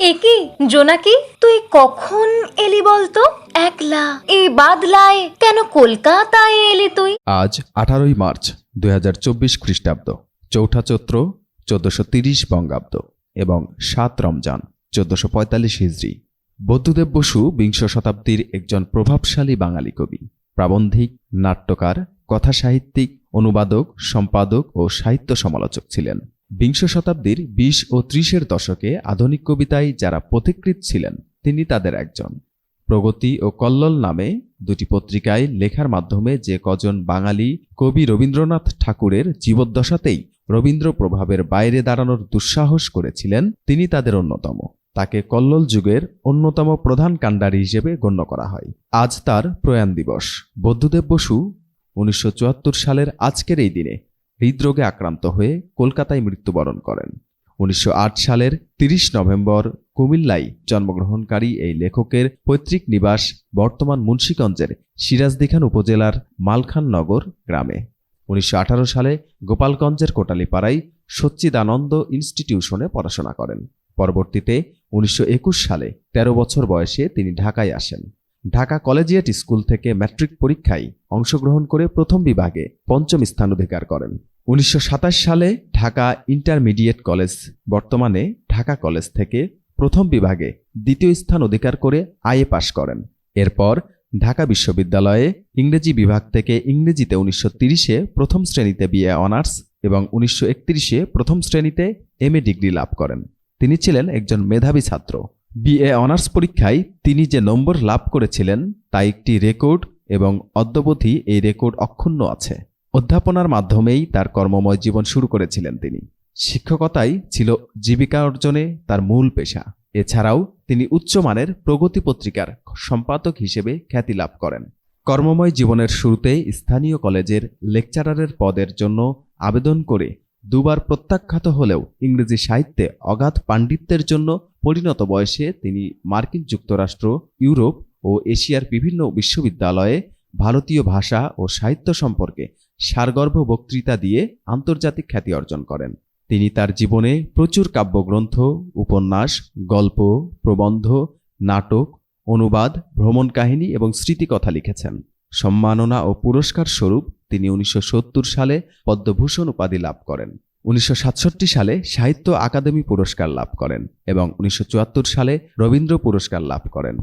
একি জোনাকি তুই কখন এলি বলতো? একলা। এই বাদলায় কেন কলকাতায় এলি তুই? আজ আঠারোই মার্চ দুই খ্রিস্টাব্দ, চৌঠা চৈত্র চোদ্দশো তিরিশ বঙ্গাব্দ এবং সাত রমজান চোদ্দশো পঁয়তাল্লিশ হিজড়ি। বৌদ্ধদেব বসু বিংশ শতাব্দীর একজন প্রভাবশালী বাঙালি কবি, প্রাবন্ধিক, নাট্যকার, কথাসাহিত্যিক, অনুবাদক, সম্পাদক ও সাহিত্য সমালোচক ছিলেন। বিংশ শতাব্দীর বিশ ও ত্রিশের দশকে আধুনিক কবিতায় যারা পথিকৃত ছিলেন, তিনি তাদের একজন। প্রগতি ও কল্লোল নামে দুটি পত্রিকায় লেখার মাধ্যমে যে কজন বাঙালি কবি রবীন্দ্রনাথ ঠাকুরের জীবদ্দশাতেই রবীন্দ্র প্রভাবের বাইরে দাঁড়ানোর দুঃসাহস করেছিলেন, তিনি তাদের অন্যতম। তাকে কল্লোল যুগের অন্যতম প্রধান কাণ্ডারি হিসেবে গণ্য করা হয়। আজ তার প্রয়াণ দিবস। বৌদ্ধদেব বসু, উনিশশো চুয়াত্তর সালের আজকের এই দিনে হৃদরোগে আক্রান্ত হয়ে কলকাতায় মৃত্যুবরণ করেন। উনিশশো আট সালের তিরিশ নভেম্বর কুমিল্লায় জন্মগ্রহণকারী এই লেখকের পৈতৃক নিবাস বর্তমান মুন্সীগঞ্জের সিরাজদিখান উপজেলার মালখাননগর গ্রামে। উনিশশো আঠারো সালে গোপালগঞ্জের কোটালীপাড়ায় সচ্চিদানন্দ ইনস্টিটিউশনে পড়াশোনা করেন। পরবর্তীতে উনিশশো একুশ সালে ১৩ বছর বয়সে তিনি ঢাকায় আসেন। ঢাকা কলেজিয়েট স্কুল থেকে ম্যাট্রিক পরীক্ষায় অংশগ্রহণ করে প্রথম বিভাগে পঞ্চম স্থান অধিকার করেন। উনিশশো সাতাশ সালে ঢাকা ইন্টারমিডিয়েট কলেজ, বর্তমানে ঢাকা কলেজ থেকে প্রথম বিভাগে দ্বিতীয় স্থান অধিকার করে আইএ পাশ করেন। এরপর ঢাকা বিশ্ববিদ্যালয়ে ইংরেজি বিভাগ থেকে ইংরেজিতে উনিশশো তিরিশে প্রথম শ্রেণীতে বিএ অনার্স এবং উনিশশো একত্রিশে প্রথম শ্রেণীতে এমএ ডিগ্রি লাভ করেন। তিনি ছিলেন একজন মেধাবী ছাত্র। বিএ অনার্স পরীক্ষায় তিনি যে নম্বর লাভ করেছিলেন তা একটি রেকর্ড এবং অদ্যবধি এই রেকর্ড অক্ষুণ্ণ আছে। অধ্যাপনার মাধ্যমেই তার কর্মময় জীবন শুরু করেছিলেন তিনি। শিক্ষকতাই ছিল জীবিকা অর্জনে তার মূল পেশা। এছাড়াও তিনি উচ্চমানের প্রগতি পত্রিকার সম্পাদক হিসেবে খ্যাতি লাভ করেন। কর্মময় জীবনের শুরুতে স্থানীয় কলেজের লেকচারারের পদের জন্য আবেদন করে দুবার প্রত্যাখ্যাত হলেও ইংরেজি সাহিত্যে অগাধ পাণ্ডিত্যের জন্য পরিণত বয়সে তিনি মার্কিন যুক্তরাষ্ট্র, ইউরোপ ও এশিয়ার বিভিন্ন বিশ্ববিদ্যালয়ে ভারতীয় ভাষা ও সাহিত্য সম্পর্কে সারগর্ভ বক্তৃতা দিয়ে আন্তর্জাতিক খ্যাতি অর্জন করেন। তিনি তার জীবনে প্রচুর কাব্যগ্রন্থ, উপন্যাস, গল্প, প্রবন্ধ, নাটক, অনুবাদ, ভ্রমণ কাহিনী এবং স্মৃতিকথা লিখেছেন। সম্মাননা ও পুরস্কার স্বরূপ তিনি উনিশশো সত্তর সালে পদ্মভূষণ উপাধি লাভ করেন। উনিশশো সাতষট্টি সালে সাহিত্য আকাদেমি পুরস্কার লাভ করেন এবং উনিশশো চুয়াত্তর সালে রবীন্দ্র পুরস্কার লাভ করেন।